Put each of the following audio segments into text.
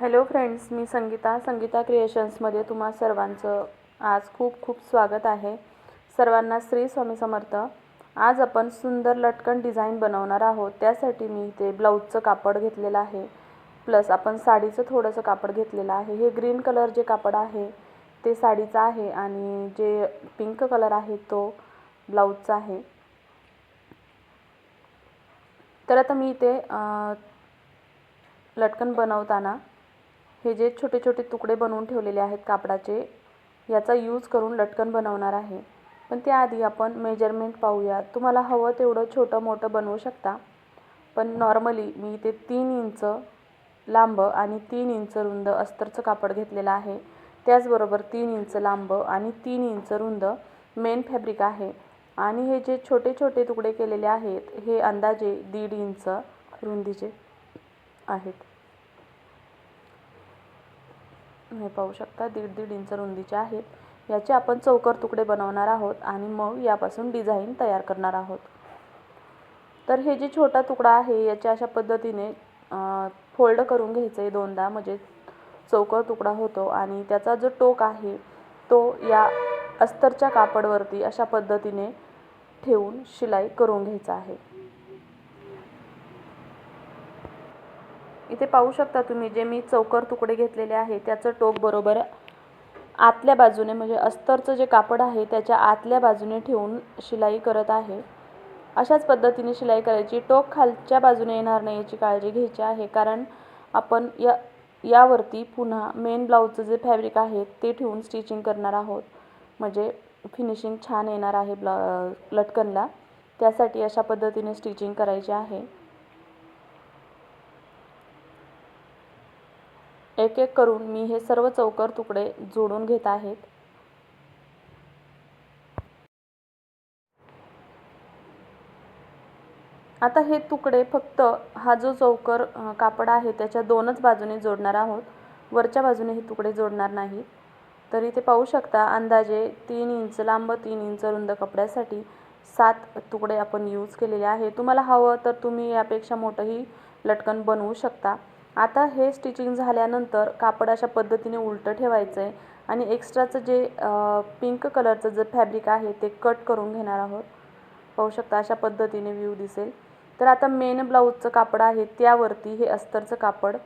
Hello friends मी संगीता संगीता क्रिएशन्समध्ये तुम्हा सर्वांचं आज खूप खूप स्वागत आहे. सर्वांना श्री स्वामी समर्थ. आज आपण सुंदर लटकन डिझाईन बनवणार आहोत. त्यासाठी मी इथे ब्लाऊजचं कापड घेतलेलं आहे. प्लस आपण साडीचं थोडंसं कापड घेतलेलं आहे. हे ग्रीन कलर जे कापड आहे ते साडीचं आहे आणि जे पिंक कलर आहे तो ब्लाऊजचा आहे. तर आता मी इथे लटकन बनवताना हे जे छोटे छोटे तुकडे बनवून ठेवलेले आहेत कापडाचे याचा यूज करून लटकन बनवणार आहे. पण त्याआधी आपण मेजरमेंट पाहूया. तुम्हाला हवं तेवढं छोटं मोठं बनवू शकता. पण नॉर्मली मी इथे तीन इंच लांब आणि तीन इंच रुंद अस्तरचं कापड घेतलेलं आहे. त्याचबरोबर तीन इंच लांब आणि तीन इंच रुंद मेन फॅब्रिक आहे. आणि हे जे छोटे छोटे तुकडे केलेले आहेत हे अंदाजे दीड इंच रुंदीचे आहेत. हे पाहू शकता दीड दीड इंच रुंदीचे आहेत. याचे आपण चौकर तुकडे बनवणार आहोत आणि मग यापासून डिझाईन तयार करणार आहोत. तर हे जे छोटा तुकडा आहे याच्या अशा पद्धतीने फोल्ड करून घ्यायचं आहे दोनदा. म्हणजे चौकर तुकडा होतो आणि त्याचा जो टोक आहे तो या अस्तरच्या कापडवरती अशा पद्धतीने ठेवून शिलाई करून घ्यायचा आहे. इथे पाहू शकता तुम्ही जे मी चौकर तुकडे घेतलेले आहे त्याचं टोक बरोबर आतल्या बाजूने म्हणजे अस्तरचं जे कापड आहे त्याच्या आतल्या बाजूने ठेवून शिलाई करत आहे. अशाच पद्धतीने शिलाई करायची. टोक खालच्या बाजूने येणार नाही याची काळजी घ्यायची आहे कारण आपण या यावरती पुन्हा मेन ब्लाऊजचं जे फॅब्रिक आहे ते ठेवून स्टिचिंग करणार आहोत. म्हणजे फिनिशिंग छान येणार आहे ब्ला लटकनला. त्यासाठी अशा पद्धतीने स्टिचिंग करायची आहे. एक एक करून मी हे सर्व चौकर तुकडे जोडून घेत आहेत आता हे तुकडे फक्त हा जो चौकर कापड आहे त्याच्या दोनच बाजूने जोडणार आहोत. वरच्या बाजूने हे तुकडे जोडणार नाही. तर इथे पाहू शकता अंदाजे तीन इंच लांब तीन इंच रुंद कपड्यासाठी सात तुकडे आपण यूज केलेले आहे. तुम्हाला हवं तर तुम्ही यापेक्षा मोठंही लटकन बनवू शकता. आता हे स्टिचिंग झाल्यानंतर कापड अशा पद्धतीने उलटं ठेवायचं आहे आणि एक्स्ट्राचं जे पिंक कलरचं जे फॅब्रिक आहे ते कट करून घेणार आहोत. पाहू शकता अशा पद्धतीने व्ह्यू दिसेल. तर आता मेन ब्लाऊजचं कापड आहे त्यावरती हे अस्तरचं कापड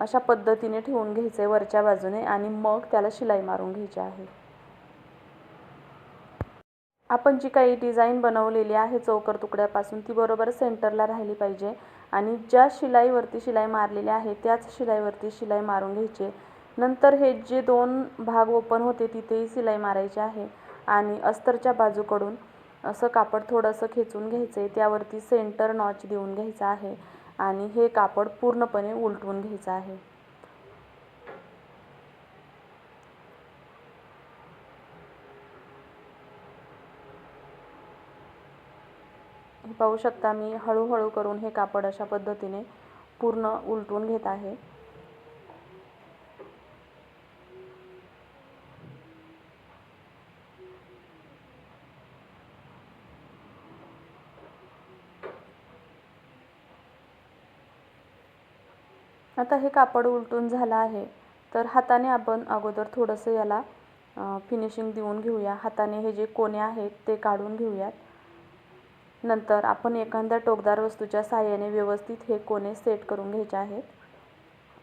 अशा पद्धतीने ठेवून घ्यायचं आहे वरच्या बाजूने आणि मग त्याला शिलाई मारून घ्यायची आहे. आपण जी काही डिझाईन बनवलेली आहे चौकर तुकड्यापासून ती बरोबर सेंटरला राहिली पाहिजे. आणि ज्या शिलाईवरती शिलाई मारलेली आहे त्याच शिलाईवरती शिलाई मारून घ्यायची. नंतर हे जे दोन भाग ओपन होते तिथेही शिलाई मारायची आहे. आणि अस्तरच्या बाजूकडून असं कापड थोडंसं खेचून घ्यायचं आहे त्यावरती सेंटर नॉच देऊन घ्यायचं आहे. आणि हे कापड पूर्णपणे उलटवून घ्यायचं आहे. हे पाहू शकता मी हळूहळू करून हे कापड अशा पद्धतीने पूर्ण उलटून घेत आहे. आता हे कापड उलटून झालं आहे तर हाताने आपण अगोदर थोडंसं याला फिनिशिंग देऊन घेऊया. हाताने हे जे कोणे आहेत ते काढून घेऊयात. नंतर आपण एखाद्या टोकदार वस्तूच्या साहाय्याने व्यवस्थित हे कोणे सेट करून घ्यायचे आहेत.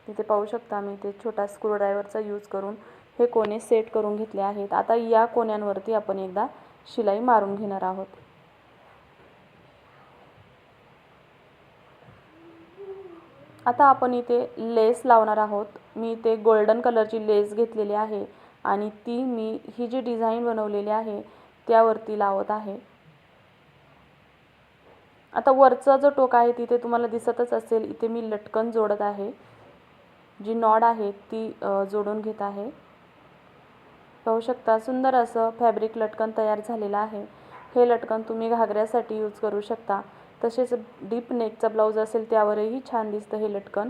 तिथे पाहू शकता मी ते छोटा स्क्रूड्रायव्हरचा यूज करून हे कोने सेट करून घेतले आहेत. आता या कोण्यांवरती आपण एकदा शिलाई मारून घेणार आहोत. आता आपण इथे लेस लावणार आहोत. मी इथे गोल्डन कलरची लेस घेतलेली आहे आणि ती मी ही जी डिझाईन बनवलेली आहे त्यावरती लावत आहे. आता वरचा जो टोक आहे तिथे तुम्हाला दिसतच असेल इथे मी लटकन जोडत आहे. जी नॉड आहे ती जोडून घेत आहे. पाहू शकता सुंदर असं फॅब्रिक लटकन तयार झालेलं आहे. हे लटकन तुम्ही घागऱ्यासाठी यूज करू शकता. तसेच डीप नेकचा ब्लाऊज असेल त्यावरही छान दिसतं हे लटकन.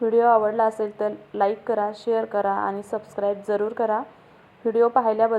व्हिडिओ आवडला असेल तर लाईक करा शेअर करा आणि सबस्क्राईब जरूर करा. व्हिडिओ पाहिल्याबद्दल